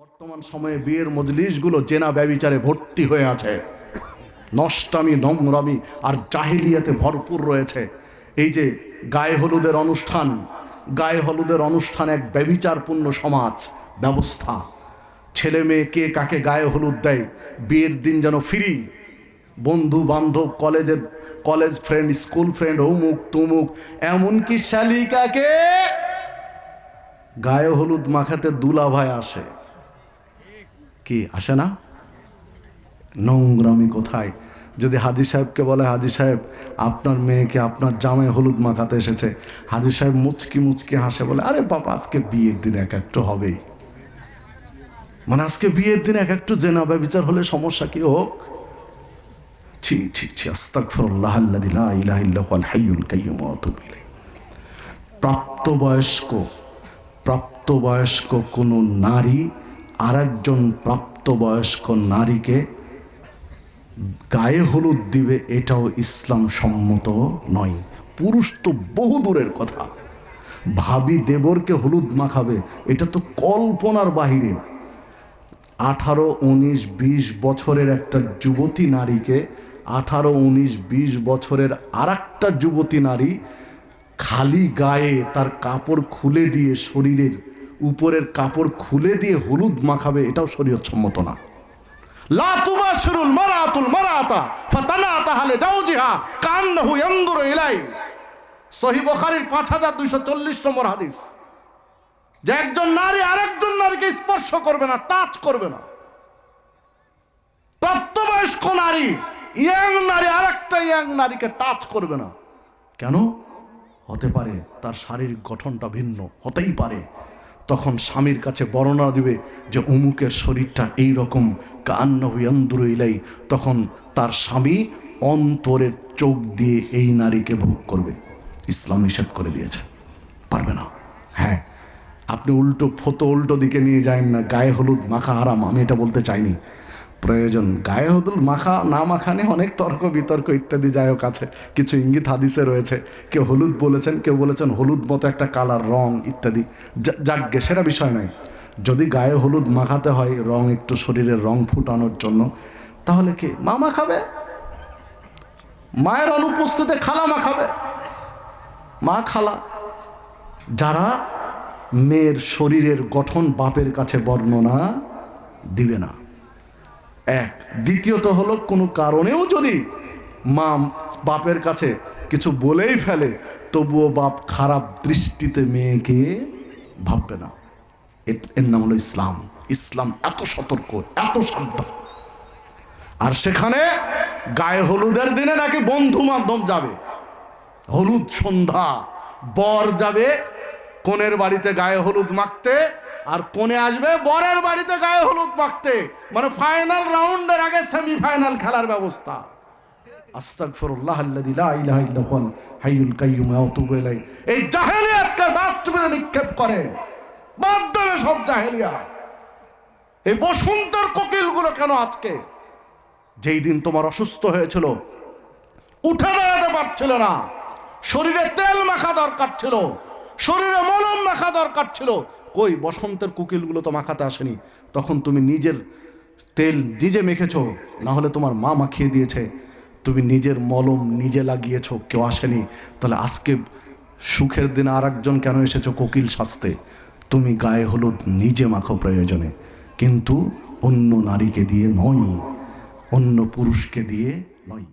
বর্তমান সময়ে বিয়ের মজলিসগুলো জেনা ব্যবিচারে ভর্তি হয়ে আছে। নষ্টামি, নম্রামি আর জাহিলিয়াতে ভরপুর রয়েছে। এই যে গায়ে হলুদের অনুষ্ঠান, গায়ে হলুদের অনুষ্ঠান এক ব্যবিচারপূর্ণ সমাজ, ব্যবস্থা। ছেলে মেয়ে কে কাকে গায়ে হলুদ দেয়, বিয়ের দিন যেন ফ্রি। বন্ধু বান্ধব, কলেজের, কলেজ ফ্রেন্ড, স্কুল ফ্রেন্ড, অমুক তুমুক, এমনকি শালিকাকে গায়ে হলুদ মাখাতে দুলা ভাই আসে। কি, আসে না? নোংরামি কোথায়? যদি হাজি সাহেবকে বলে, হাজি সাহেব, আপনার মেয়েকে আপনার জামায় হলুদ মাখাতে এসেছে। হাজি সাহেব মুচকি মুচকি হাসে, বলে, আরে বাবা, আজকে বিয়ের দিন এক একটু হবেই। মানে আজকে বিয়ের দিন এক একটু জেনা বিচার হলে সমস্যা কি হোক? ছি ছি ছি ইলাইহি। প্রাপ্তবয়স্ক প্রাপ্তবয়স্ক কোনো নারী আরেকজন প্রাপ্তবয়স্ক নারীকে গায়ে হলুদ দিবে এটাও ইসলাম সম্মত নয়। পুরুষ তো বহু দূরের কথা। ভাবি দেবরকে হলুদ মাখাবে এটা তো কল্পনার বাহিরে। আঠারো, উনিশ, বিশ বছরের একটা যুবতী নারীকে আঠারো, উনিশ, বিশ বছরের আর যুবতী নারী খালি গায়ে তার কাপড় খুলে দিয়ে শরীরের উপরের কাপড় খুলে দিয়ে হলুদ মাখাবে, এটাও শরীয়ত সম্মত না। লা তুবাশিরুল মারাতুল মারাতা, ফাতানাতা হালে জাওজিহা কান্নাহু ইয়ানদুরু ইলাই। সহিহ বুখারীর 5240 নম্বর হাদিস। যে একজন নারী আরেকজন নারীকে স্পর্শ করবে না, টাচ করবে না। প্রাপ্তবয়স্ক নারী, ইয়াং নারী, আরেকটা ইয়াং নারীকে টাচ করবে না। কেন? হতে পারে তার শারীরিক গঠনটা ভিন্ন, হতেই পারে। তখন স্বামীর কাছে বর্ণনা দিবে যে অমুকের শরীরটা এই রকম কান্ন হুয়ান্দুর ইলাই। তখন তার স্বামী অন্তরের চোখ দিয়ে এই নারীকে ভোগ করবে। ইসলাম নিষেধ করে দিয়েছে। পারবে না। হ্যাঁ আপনি উল্টো ফতো উল্টো দিকে নিয়ে যায় না। গায়ে হলুদ, মাখা হারাম, আমি এটা বলতে চাইনি। প্রয়োজন। গায়ে হলুদ মাখা, না মাখানে অনেক তর্ক, বিতর্ক ইত্যাদি যাই হোক আছে। কিছু ইঙ্গিত হাদিসে রয়েছে। কেউ হলুদ বলেছেন, কেউ বলেছেন হলুদ মতো একটা কালার, রং ইত্যাদি। যা- যাকগে, সেটা বিষয় নয়। যদি গায়ে হলুদ মাখাতে হয়, রং একটু শরীরের রং ফুটানোর জন্য, তাহলে কি মা মাখাবে? মায়ের অনুপস্থিতিতে খালা মাখাবে? মা খালা, যারা মেয়ের শরীরের গঠন বাপের কাছে বর্ণনা দিবে না। এক। দ্বিতীয়ত হলো, কোনো কারণেও যদি মা বাপের কাছে কিছু বলেই ফেলে, তবুও বাপ খারাপ দৃষ্টিতে মেয়েকে ভাববে না। এর- নাম হলো ইসলাম। ইসলাম এত সতর্ক, এত সাবধান। আর সেখানে গায়ে হলুদের দিনে নাকি বন্ধু মাধ্যম যাবে। হলুদ সন্ধ্যা, বর যাবে কনের বাড়িতে গায়ে হলুদ মাখতে আর কোণে আসবে? বরের বাড়িতে গায়ে হলুদ মাখতে। মানে ফাইনাল রাউন্ডের আগে সেমিফাইনাল খেলার ব্যবস্থা। এই নিক্ষেপ সব জাহেলিয়া। কোকিলগুলো কেন আজকে? যেই দিন তোমার অসুস্থ হয়েছিল, উঠে দাঁড়াতে পারছিল না। শরীরে তেল মাখা দরকার ছিল। শরীরে মলম মাখা দরকার ছিল। কই বসন্তের কুকিলগুলো তো মাখাতে আসেনি। তখন তুমি নিজের তেল নিজে মেখেছো না হলে তোমার মা মাখিয়ে দিয়েছে। তুমি নিজের মলম নিজে লাগিয়েছো, কেউ আসেনি। তাহলে আজকে সুখের দিনে আর একজন কেন এসেছ কোকিল শাস্তে? তুমি গায়ে হলুদ নিজে মাখো প্রয়োজনে। কিন্তু অন্য নারীকে দিয়ে নয়, অন্য পুরুষকে দিয়ে নয়।